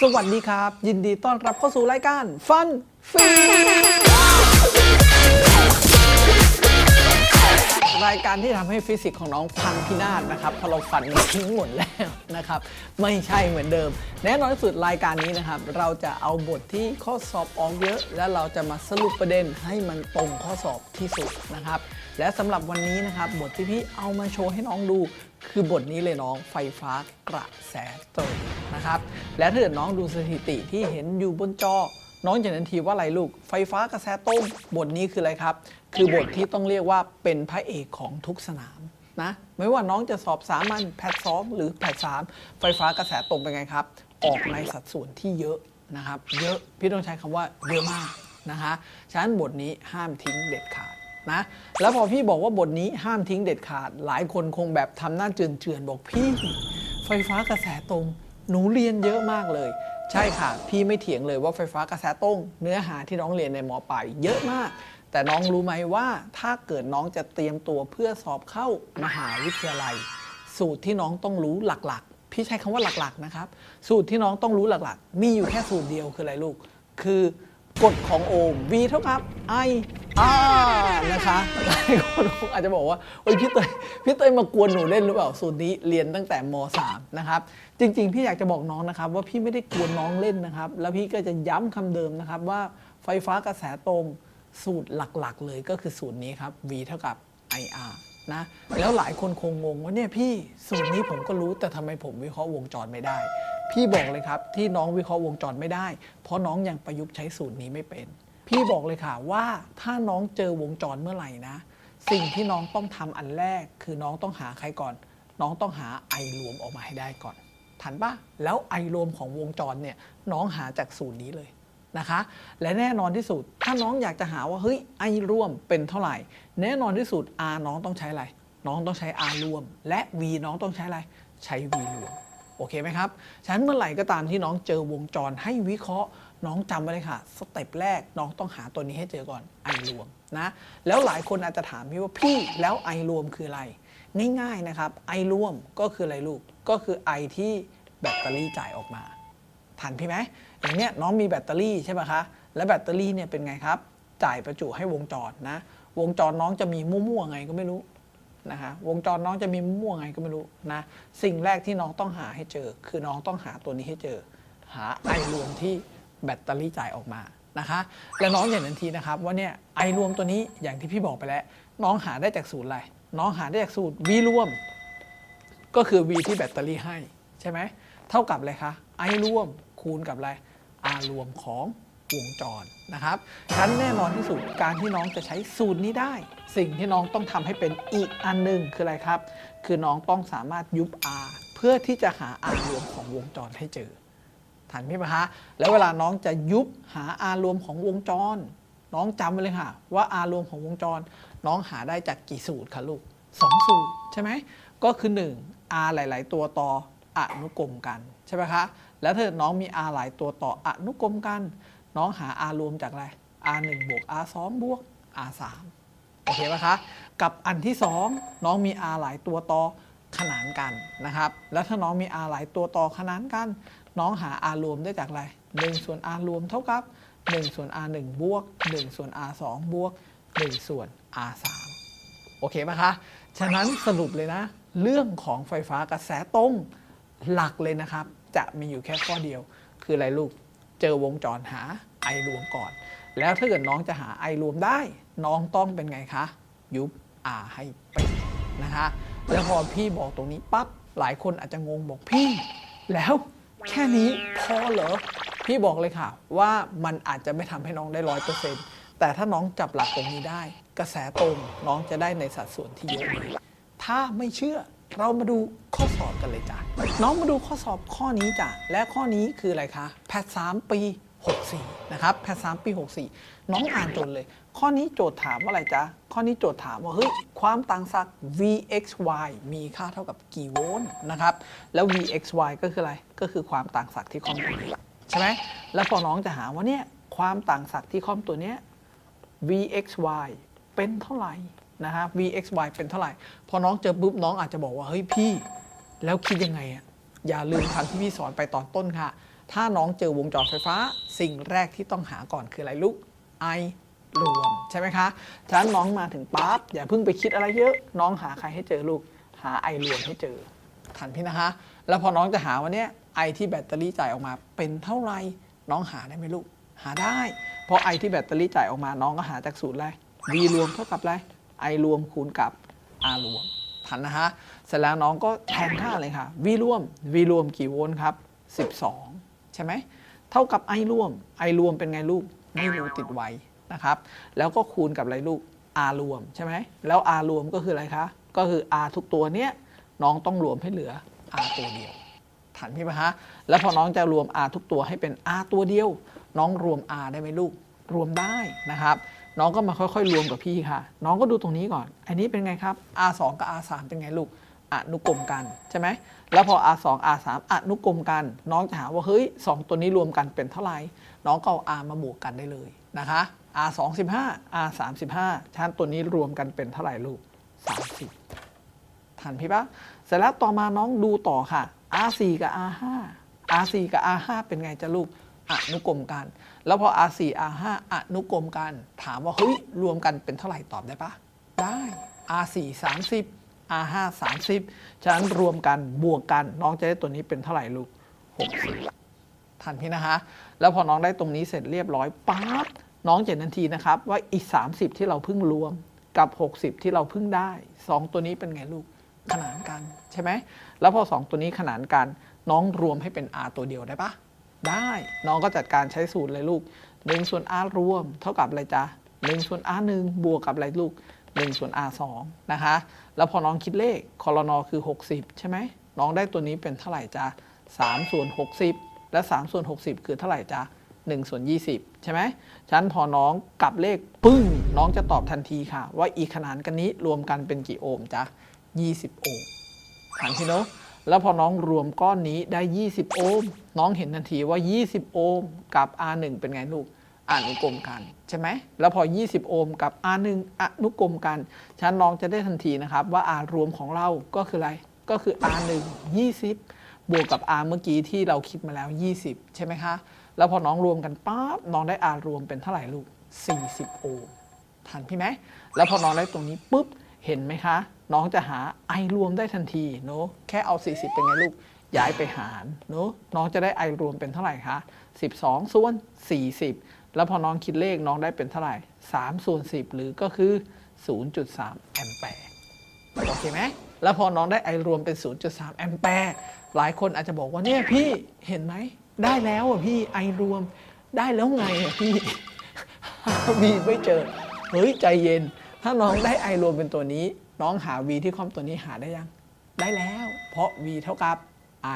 สวัสดีครับ ยินดีต้อนรับเข้าสู่รายการฟันฟีรายการที่ทำให้ฟิสิกส์ของน้องพังพินาศนะครับเพราะเราฟันมันทิ้งหมดแล้วนะครับไม่ใช่เหมือนเดิม แน่นอนสุดรายการนี้นะครับ เราจะเอาบทที่ข้อสอบออกเยอะ และเราจะมาสรุปประเด็นให้มันตรงข้อสอบที่สุดนะครับ และสำหรับวันนี้นะครับบทที่พี่เอามาโชว์ให้น้องดู คือบทนี้เลยน้องไฟฟ้ากระแสตรงนะครับ และถ้าเกิดน้องดูสถิติที่เห็นอยู่บนจอ น้องจะนันทีว่าอะไรลูก ไฟฟ้ากระแสตรงบทนี้คืออะไรครับ คือบทที่ต้องเรียกว่าเป็นพระเอกของทุกสนามนะไม่ว่าน้องจะสอบสามัญแพทสองหรือแพทสามไฟฟ้ากระแสตรงเป็นไงครับ ออกในสัดส่วนที่เยอะนะครับ เยอะพี่ต้องใช้คำว่าเยอะมากนะคะฉะนั้นบทนี้ห้ามทิ้งเด็ดขาด นะ แล้วพอพี่บอกว่าบทนี้ห้ามทิ้งเด็ดขาด หลายคนคงแบบทำหน้าเจือนๆ บอกพี่ ไฟฟ้ากระแสตรง หนูเรียนเยอะมากเลย ใช่ค่ะ พี่ไม่เถียงเลยว่าไฟฟ้ากระแสตรง เนื้อหาที่น้องเรียนในมปลายเยอะมาก แต่น้องรู้ไหมว่าถ้าเกิดน้องจะเตรียมตัวเพื่อสอบเข้ามหาวิทยาลัย สูตรที่น้องต้องรู้หลักๆ พี่ใช้คำว่าหลักๆนะครับสูตรที่น้องต้องรู้หลักๆ มีอยู่แค่สูตรเดียวคืออะไรลูกคือกฎของโอห์ม V เท่ากับ I R นะคะหลายคนคงอาจจะบอกว่าโอ้ยพี่เตยพี่เตยมากวนหนูเล่นหรือเปล่าสูตรนี้เรียนตั้งแต่ม .3 นะครับจริง ๆ พี่อยากจะบอกน้องนะครับ ว่าพี่ไม่ได้กวนน้องเล่นนะครับ แล้วพี่ก็จะย้ำคำเดิมนะครับว่าไฟฟ้ากระแสตรงสูตรหลักๆ เลยก็คือสูตรนี้ครับ V เท่ากับ IR นะแล้วหลายคนคงงงว่าเนี่ยพี่สูตรนี้ผมก็รู้แต่ทำไมผมวิเคราะห์วงจรไม่ได้ พี่บอกเลยครับที่น้องวิเคราะห์วงจรไม่ได้ เพราะน้องยังประยุกต์ใช้สูตรนี้ไม่เป็น พี่บอกเลยค่ะว่าถ้าน้องเจอวงจรเมื่อไหร่นะ สิ่งที่น้องต้องทำอันแรก คือน้องต้องหาใครก่อน น้องต้องหาไอรวมออกมาให้ได้ก่อนทันปะแล้วไอรวมของวงจรเนี่ยน้องหาจากสูตรนี้เลยนะคะ และแน่นอนที่สุด ถ้าน้องอยากจะหาว่าเฮ้ยไอรวมเป็นเท่าไหร่ แน่นอนที่สุด R น้องต้องใช้อะไร น้องต้องใช้ R รวม และ V น้องต้องใช้อะไร ใช้ V รวม โอเคไหมครับ ฉะนั้นเมื่อไหร่ก็ตามที่น้องเจอวงจรให้วิเคราะห์ น้องจำไว้เลยค่ะ สเต็ปแรกน้องต้องหาตัวนี้ให้เจอก่อนไอรวมนะ แล้วหลายคนอาจจะถามพี่ว่าพี่แล้วไอรวมคืออะไร ง่ายๆนะครับไอรวมก็คืออะไรลูก ก็คือไอที่แบตเตอรี่จ่ายออกมา ทันพี่ไหมอย่างเนี้ยน้องมีแบตเตอรี่ใช่ไหมคะ และแบตเตอรี่เนี่ยเป็นไงครับ จ่ายประจุให้วงจรนะ วงจรน้องจะมีมั่วๆไงก็ไม่รู้นะคะวงจรน้องจะมีมั่วๆไงก็ไม่รู้นะสิ่งแรกที่น้องต้องหาให้เจอ คือน้องต้องหาตัวนี้ให้เจอ หาไอรวมที่ แบตเตอรี่จ่ายออกมานะคะและน้องอย่างทันทีนะครับว่าเนี่ยไอรวมตัวนี้อย่างที่พี่บอกไปแล้ว น้องหาได้จากสูตรอะไร น้องหาได้จากสูตร V รวม ก็คือ V ที่แบตเตอรี่ให้ใช่ไหมเท่ากับอะไรคะ I รวมคูณกับอะไร R รวมของวงจรนะครับฉะนั้นแน่นอนที่สุดการที่น้องจะใช้สูตรนี้ได้ สิ่งที่น้องต้องทำให้เป็นอีกอันหนึ่งคืออะไรครับ คือน้องต้องสามารถยุบ R เพื่อที่จะหา R รวมของวงจรให้เจอ ทันพี่ปะคะแล้วเวลาน้องจะยุบหา R รวมของวงจร น้องจำไว้เลยค่ะ ว่า R รวมของวงจร น้องหาได้จากกี่สูตรคะลูกสองสูตรใช่ไหมก็คือ 1 R หลาย ๆ ตัวต่ออนุกรมกันใช่ไหมคะแล้วถ้าน้องมี R หลายตัวต่ออนุกรมกัน น้องหา R รวมจากอะไร R 1บวก R 2บวก R 3โอเคไหมคะ กับอันที่ 2 น้องมี R หลายตัวต่อ ขนานกันนะครับ แล้วถ้าน้องมี R หลายตัวต่อขนานกัน น้องหา R รวมได้จากอะไร1ส่วน R รวมเท่ากับ 1 ส่วน R 1บวก 1 ส่วน R 2บวก 1 ส่วน R 3โอเคไหมคะ ฉะนั้นสรุปเลยนะ เรื่องของไฟฟ้ากระแสตรงหลักเลยนะครับ จะมีอยู่แค่ข้อเดียว คืออะไรลูก เจอวงจรหาไอรวมก่อน แล้วถ้าเกิดน้องจะหาไอรวมได้ น้องต้องเป็นไงคะ ยุบ R ให้เป็นนะคะ แล้วพอพี่บอกตรงนี้ปั๊บหลายคนอาจจะงงบอกพี่ แล้วแค่นี้พอเหรอ พี่บอกเลยค่ะ ว่ามันอาจจะไม่ทำให้น้องได้ร้อยเปอร์เซ็นต์แต่ถ้าน้องจับหลักตรงนี้ได้ กระแสตรงน้องจะได้ในสัดส่วนที่เยอะเลยถ้าไม่เชื่อเรามาดูข้อสอบกันเลยจ้ะน้องมาดูข้อสอบข้อนี้จ้ะและข้อนี้คืออะไรคะแพท3ปี 64 นะครับแพท3ปี 64 น้องอ่านโจทย์เลย ข้อนี้โจทย์ถามว่าอะไรจ๊ะ ข้อนี้โจทย์ถามว่า เฮ้ย ความต่างศักย์ Vxy มีค่าเท่ากับกี่โวลต์นะครับ แล้ว Vxy ก็คืออะไร ก็คือความต่างศักย์ที่คอมตัวนี้ใช่ไหมแล้วพอน้องจะหาว่าเนี่ยความต่างศักย์ที่คอมตัวเนี้ย Vxy เป็นเท่าไหร่นะฮะ Vxy เป็นเท่าไหร่ พอน้องเจอปุ๊บน้องอาจจะบอกว่าเฮ้ยพี่ แล้วคิดยังไงอะอย่าลืมคำที่พี่สอนไปตอนต้นค่ะ ถ้าน้องเจอวงจรไฟฟ้า สิ่งแรกที่ต้องหาก่อนคืออะไรลูกไอรวม ใช่ไหมคะ ฉะนั้นน้องมาถึงปั๊บอย่าเพิ่งไปคิดอะไรเยอะ น้องหาใครให้เจอลูก หาไอรวมให้เจอ ทันพี่นะคะ แล้วพอน้องจะหาวันเนี้ยไอที่แบตเตอรี่จ่ายออกมาเป็นเท่าไหร่น้องหาได้ไหมลูก หาได้ เพราะไอที่แบตเตอรี่จ่ายออกมาน้องก็หาจากสูตรอะไร V รวมเท่ากับอะไรไอรวมคูณกับ R รวมทันนะฮะเสร็จแล้วน้องก็แทนค่าเลยค่ะ V รวม V รวมกี่โวลต์ครับ 12 ช่ไหมเท่ากับ I รวม I รวมเป็นไงลูกไม่รู้ติดไว้นะครับ แล้วก็คูณกับอะไรลูก R รวมใช่ไหมแล้ว R รวมก็คืออะไรคะ ก็คือ R ทุกตัวเนี้ยน้องต้องรวมให้เหลือ R ตัวเดียวทันพี่ไหมฮะแล้วพอน้องจะรวม R ทุกตัวให้เป็น R ตัวเดียว น้องรวม R ได้ไหมลูก รวมได้นะครับ น้องก็มาค่อยๆ รวมกับพี่ค่ะ น้องก็ดูตรงนี้ก่อน อันนี้เป็นไงครับ R2 กับ R3 เป็นไงลูก อนุกรมกันใช่ไหมแล้วพอ R2 R3 อนุกรมกัน น้องจะหาว่าเฮ้ยสองตัวนี้รวมกันเป็นเท่าไหร่ น้องก็เอา R มาบวกกันได้เลยนะคะ R 2 5 R 3 5ชั้นตัวนี้รวมกันเป็นเท่าไหร่ลูก 30ทันพี่ปะเสร็จแล้วต่อมาน้องดูต่อค่ะ R4 กับ R5 R4 กับ R5 เป็นไงจะลูกอนุกรมกัน แล้วพอ R4 R5 อนุกรมกัน ถามว่าเฮ้ยรวมกันเป็นเท่าไหร่ตอบได้ปะได้ R4 30 R5 30 ฉะนั้นรวมกันบวกกัน น้องจะได้ตัวนี้เป็นเท่าไหร่ลูก 60 ทันพี่นะคะ แล้วพอน้องได้ตรงนี้เสร็จเรียบร้อยปั๊บน้องเจ็ดนาทีนะครับ ว่าอีก 30 ที่เราเพิ่งรวมกับ 60 ที่เราเพิ่งได้ 2 ตัวนี้เป็นไงลูกขนานกันใช่ไหมแล้วพอ 2 ตัวนี้ขนานกัน น้องรวมให้เป็น r ตัวเดียวได้ปะได้น้องก็จัดการใช้สูตรเลยลูก1ส่วน r รวม เท่ากับอะไรจ๊ะ1ส่วน r 1บวกกับอะไรลูก 1 ส่วน r 2นะคะ แล้วพอน้องคิดเลขคอรนอคือ 60 ใช่ไหม น้องได้ตัวนี้เป็นเท่าไหร่จ๊ะ3ส่วน 60 และ 3 ส่วน 60 คือเท่าไหร่จ๊ะ1ส่วน 20 ใช่ไหมฉะนั้นพอน้องกลับเลขปึ้ง น้องจะตอบทันทีค่ะ ว่าอีขนานกันนี้รวมกันเป็นกี่โอห์มจ๊ะ20 โอห์มถามพี่นกแล้วพอน้องรวมก้อนนี้ได้ 20 โอห์ม น้องเห็นทันทีว่า 20 โอห์มกับ R1 เป็นไงลูก อ่านุกรมกัน ใช่ไหมแล้วพอ 20 โอห์มกับ R1 อนุกรมกันฉันน้องจะได้ทันทีนะครับว่า R รวมของเราก็คืออะไรก็คือ R1 20 บวกกับ R เมื่อกี้ที่เราคิดมาแล้ว 20 ใช่ไหมคะ แล้วพอน้องรวมกันปั๊บน้องได้ R รวมเป็นเท่าไหร่ลูก 40 โอห์มทันพี่ไหมแล้วพอน้องได้ตรงนี้ปุ๊บเห็นไหมคะ น้องจะหาไอรวมได้ทันทีเนาะแค่เอา 40 เป็นไงลูกย้ายไปหารเนาะน้องจะได้ไอรวมเป็นเท่าไหร่คะ12 ส่วน 40 แล้วพอน้องคิดเลขน้องได้เป็นเท่าไหร่3ส่วน10 หรือก็คือ 0.3 แอมแปร์โอเคไหมแล้วพอน้องได้ไอรวมเป็น 0.3 แอมแปร์หลายคนอาจจะบอกว่าเนี่ยพี่เห็นไหม ได้แล้วอะพี่ไอรวมได้แล้วไงอะพี่มีไม่เจอ เฮ้ย ใจเย็น ถ้าน้องได้ไอรวมเป็นตัวนี้ น้องหา v ที่คอมตัวนี้หาได้ยัง ได้แล้ว เพราะ v เท่ากับ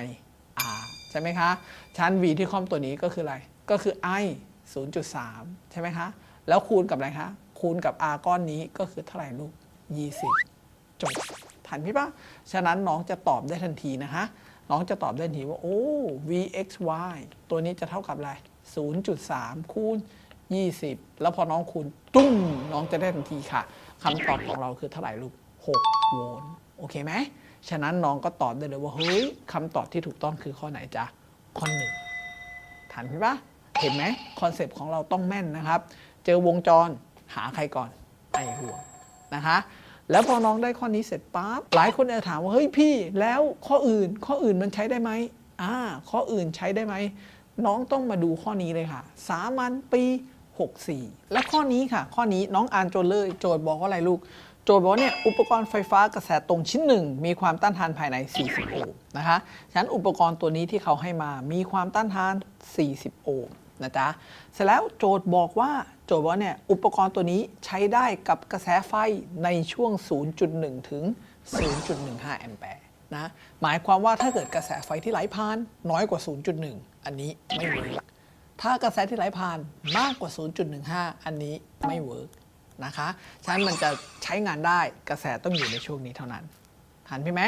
i r ใช่ไหมคะ ชั้น v ที่คอมตัวนี้ก็คืออะไร ก็คือ i 0.3 ใช่ไหมคะ แล้วคูณกับอะไรคะ คูณกับ r ก้อนนี้ก็คือเท่าไหร่ลูก 20 จบ ทันพี่ปะฉะนั้นน้องจะตอบได้ทันทีนะคะ น้องจะตอบได้ทันทีว่า โอ้ vxy ตัวนี้จะเท่ากับอะไร 0.3 คูณ 20 แล้วพอน้องคูณตุ้มน้องจะได้ทันทีค่ะคำตอบของเราคือเท่าไหร่ลูก 6 โวลต์โอเคไหม ฉะนั้นน้องก็ตอบได้เลยว่า เฮ้ยคำตอบที่ถูกต้องคือข้อไหนจ๊ะ ข้อหนึ่งทันไหมปะ เห็นไหมคอนเซปต์ของเราต้องแม่นนะครับ เจอวงจรหาใครก่อนไอรวมนะคะแล้วพอน้องได้ข้อนี้เสร็จปั๊บหลายคนจะถามว่าเฮ้ยพี่ แล้วข้ออื่นข้ออื่นมันใช้ได้ไหมอ่าข้ออื่นใช้ได้ไหมน้องต้องมาดูข้อนี้เลยค่ะ สามัญปี 64 และข้อนี้ค่ะ ข้อนี้น้องอ่านโจทย์เลยโจทย์บอกว่าอะไรลูก จทย์บอกว่าเนี่ยอุปกรณ์ไฟฟ้ากระแสตรงชิ้นหนึ่งมีความต้านทานภายใน 40 โอห์มนะคะฉะนั้นอุปกรณ์ตัวนี้ที่เขาให้มามีความต้านทาน 40 โอห์มนะจ๊ะเสร็จแล้วโจทย์บอกว่าโจทย์บอกว่าเนี่ยอุปกรณ์ตัวนี้ใช้ได้กับกระแสไฟในช่วง 0.1 ถึง 0.15 แอมแปร์นะหมายความว่าถ้าเกิดกระแสไฟที่ไหลผ่านน้อยกว่า 0.1 อันนี้ไม่เวิร์กถ้ากระแสที่ไหลผ่านมากกว่า 0.15 อันนี้ไม่เวิร์ก นะคะฉะนั้นมันจะใช้งานได้กระแสต้องอยู่ในช่วงนี้เท่านั้นทันพี่ไหม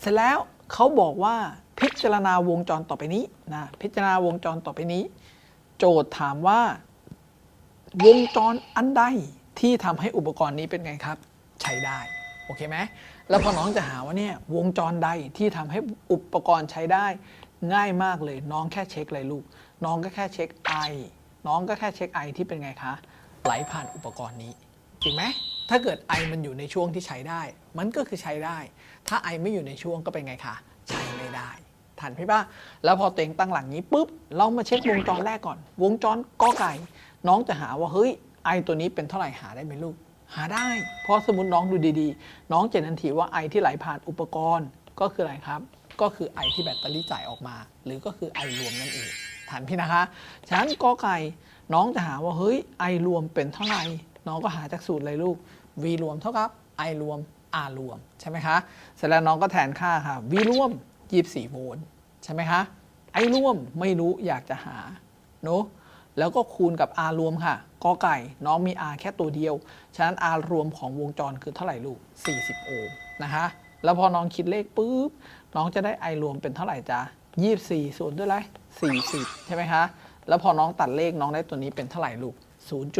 เสร็จแล้วเขาบอกว่าพิจารณาวงจรต่อไปนี้นะพิจารณาวงจรต่อไปนี้ โจทย์ถามว่า วงจรอันใดที่ทำให้อุปกรณ์นี้เป็นไงครับ ใช้ได้โอเคไหมแล้วพอน้องจะหาว่าเนี่ยวงจรใดที่ทำให้อุปกรณ์ใช้ได้ ง่ายมากเลยน้องแค่เช็คอะไรลูก น้องก็แค่เช็คไอน้องก็แค่เช็คไอที่เป็นไงคะไหลผ่านอุปกรณ์นี้ จริงไหมถ้าเกิดไอมันอยู่ในช่วงที่ใช้ได้ มันก็คือใช้ได้ ถ้าไอไม่อยู่ในช่วงก็เป็นไงคะใช้ไม่ได้ทันพี่ป้าแล้วพอตัวเต็งตั้งหลังนี้ปุ๊บเรามาเช็ควงจรแรกก่อน วงจรกอไก่น้องจะหาว่าเฮ้ยไอตัวนี้เป็นเท่าไหร่หาได้ไหมลูก หาได้ เพราะสมมติน้องดูดีๆ น้องเจนทันทีว่าไอที่ไหลผ่านอุปกรณ์ก็คืออะไรครับ ก็คือไอที่แบตเตอรี่จ่ายออกมา หรือก็คือไอรวมนั่นเองฐานพี่นะคะฉะนั้นกอไก่น้องจะหาว่าเฮ้ยไอรวมเป็นเท่าไหร่ น้องก็หาจากสูตรเลยลูก v รวมเท่ากับ i รวม r รวมใช่ไหมคะเสร็จแล้วน้องก็แทนค่าค่ะ v รวม 24 โวลต์ใช่ไหมคะ i รวมไม่รู้อยากจะหาเนอะแล้วก็คูณกับ r รวมค่ะกอไก่น้องมี r แค่ตัวเดียว ฉะนั้น r รวมของวงจรคือเท่าไหร่ลูก 40 โอห์มนะคะแล้วพอน้องคิดเลขปุ๊บน้องจะได้ i รวมเป็นเท่าไหร่จ๊ะ24ส่วนด้วยอะไร40 ใช่ไหมคะ แล้วพอน้องตัดเลขน้องได้ตัวนี้เป็นเท่าไหร่ลูก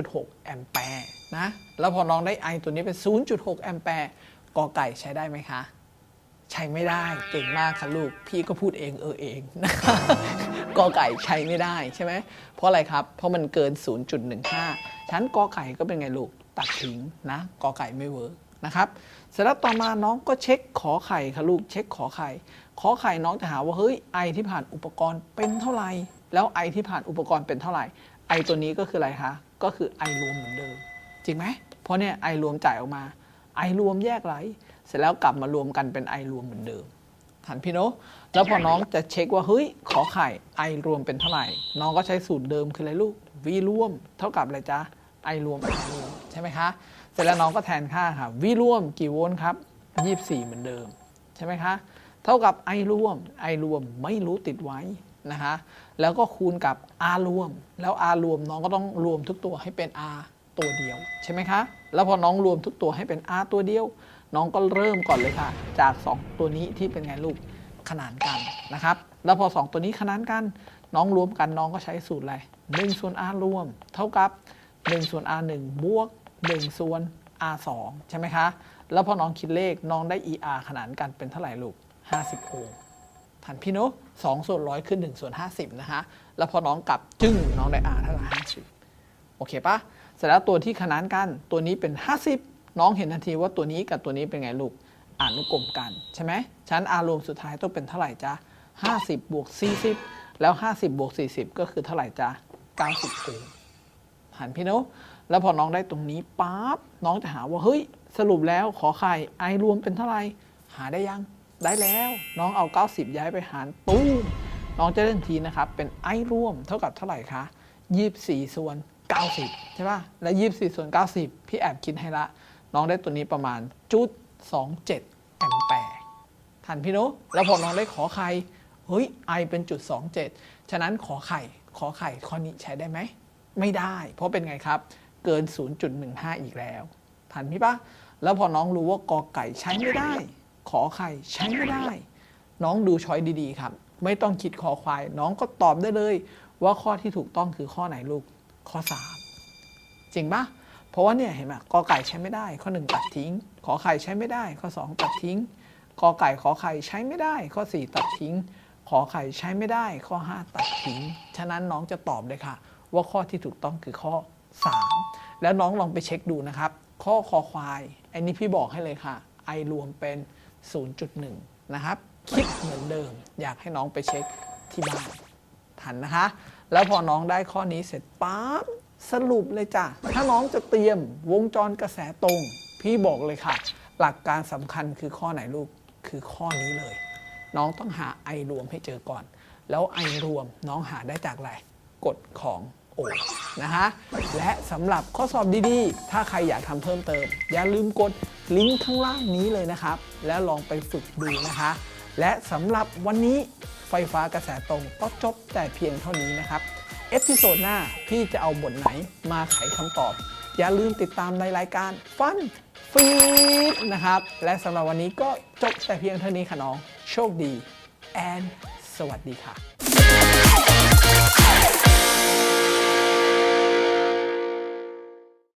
0.6 แอมแปร์นะ แล้วพอน้องได้ i ตัวนี้เป็น 0.6 แอมแปร์กอไก่ใช้ได้ไหมคะ ใช้ไม่ได้เก่งมากค่ะลูก พี่ก็พูดเองเออเองนะคะกอไก่ใช้ไม่ได้ใช่ไหมเพราะอะไรครับ เพราะมันเกิน 0.15 ชั้นกอไก่ก็เป็นไงลูกตัดทิ้งนะกอไก่ไม่เวิร์กนะครับเสร็จแล้วต่อมาน้องก็เช็คขอไข่ค่ะลูกเช็คขอไข่ ขอไข่น้องจะหาว่าเฮ้ยไอที่ผ่านอุปกรณ์เป็นเท่าไหร่ แล้วไอที่ผ่านอุปกรณ์เป็นเท่าไหร่ไอตัวนี้ก็คืออะไรคะ ก็คือไอรวมเหมือนเดิม จริงไหม เพราะเนี่ยไอรวมจ่ายออกมาไอรวมแยกไหล เสร็จแล้วกลับมารวมกันเป็นไอรวมเหมือนเดิมทันพี่โนแล้วพอน้องจะเช็คว่าเฮ้ยขอไข่ไอรวมเป็นเท่าไหร่ น้องก็ใช้สูตรเดิมคืออะไรลูก v รวม เท่ากับอะไรจ๊ะไอรวมไอรวมใช่ไหมคะเสร็จแล้วน้องก็แทนค่าค่ะ v รวมกี่โวลต์ครับ24 เหมือนเดิม ใช่ไหมคะ เท่ากับไอรวมไอรวมไม่รู้ติดไว้นะคะ แล้วก็คูณกับ r รวม แล้ว r รวมน้องก็ต้องรวมทุกตัวให้เป็น r ตัวเดียว ใช่ไหมคะ แล้วพอน้องรวมทุกตัวให้เป็น r ตัวเดียว น้องก็เริ่มก่อนเลยค่ะ จาก 2 ตัวนี้ที่เป็นไงลูกขนานกันนะครับ แล้วพอ 2 ตัวนี้ขนานกัน น้องรวมกันน้องก็ใช้สูตรอะไร1ส่วน r รวม เท่ากับ1ส่วน r 1บวก1ส่วน r 2ใช่ไหมคะ แล้วพอน้องคิดเลขน้องได้ er ขนานกันเป็นเท่าไหร่ลูก 50โอห์ม ทันพี่เนอะสองส่วนร้อยคือหนึ่งส่วนห้าสิบนะคะแล้วพอน้องกลับจึ้งน้องได้ r เท่ากับห้าสิบโอเคปะเสร็จแล้วตัวที่ขนานกันตัวนี้เป็น50น้องเห็นทันทีว่าตัวนี้กับตัวนี้เป็นไงลูกอนุกรมกันใช่ไหมชั้น r รวมสุดท้ายต้องเป็นเท่าไหร่จ๊ะ50 บวก 40 แล้ว 50 บวก 40 ก็คือเท่าไหร่จ๊ะ90โอห์มหันพี่นอะแล้วพอน้องได้ตรงนี้ปั๊บน้องจะหาว่าเฮ้ยสรุปแล้วขอไข่ไอรวมเป็นเท่าไหร่หาได้ยัง ได้แล้ว น้องเอา 90 ย้ายไปหารตู้มน้องจะได้ทันทีนะครับ เป็นไอร่วมเท่ากับเท่าไหร่คะ24 ส่วน 90 ใช่ป่ะ และ 24 ส่วน 90 พี่แอบคิดให้ละ น้องได้ตัวนี้ประมาณจุด27 แอมแปร์ทันพี่นอะแล้วพอน้องได้ขอไข่เฮ้ย i เป็นจุด27 ฉะนั้นขอไข่ ขอไข่ข้อนี้ใช้ได้ไหม ไม่ได้ เพราะเป็นไงครับ เกิน 0.15 อีกแล้ว ทันพี่ปะแล้วพอน้องรู้ว่ากอไก่ใช้ไม่ได้ ขอไข่ใช้ไม่ได้ น้องดูช้อยดีๆ ครับ ไม่ต้องคิดคอควาย น้องก็ตอบได้เลย ว่าข้อที่ถูกต้องคือข้อไหนลูกข้อ 3 จริงปะเพราะว่าเนี่ยเห็นไหมกอไก่ใช้ไม่ได้ ข้อ 1 ตัดทิ้ง ขอไข่ใช้ไม่ได้ ข้อ 2 ตัดทิ้งกอไก่ขอไข่ใช้ไม่ได้ ข้อ 4 ตัดทิ้ง ขอไข่ใช้ไม่ได้ ข้อ 5 ตัดทิ้ง ฉะนั้นน้องจะตอบเลยค่ะ ว่าข้อที่ถูกต้องคือข้อ 3 แล้วน้องลองไปเช็คดูนะครับ ข้อคอควาย อันนี้พี่บอกให้เลยค่ะ ไอรวมเป็น 0.1 นะครับคิดเหมือนเดิม อยากให้น้องไปเช็คที่บ้านทันนะคะ แล้วพอน้องได้ข้อนี้เสร็จปั๊บสรุปเลยจ้ะ ถ้าน้องจะเตรียมวงจรกระแสตรง พี่บอกเลยค่ะ หลักการสำคัญคือข้อไหนลูก คือข้อนี้เลย น้องต้องหาไอรวมให้เจอก่อน แล้วไอรวมน้องหาได้จากอะไรกฎของ โอนะคะและสำหรับข้อสอบดีๆ ถ้าใครอยากทำเพิ่มเติม อย่าลืมกดลิงก์ข้างล่างนี้เลยนะครับ แล้วลองไปฝึกดูนะคะ และสำหรับวันนี้ไฟฟ้ากระแสตรงก็จบแต่เพียงเท่านี้นะครับ เอพิโซดหน้าพี่จะเอาบทไหนมาไขคำตอบ อย่าลืมติดตามในรายการฟันฟีดนะครับ และสำหรับวันนี้ก็จบแต่เพียงเท่านี้ค่ะน้อง โชคดีแอนสวัสดีค่ะ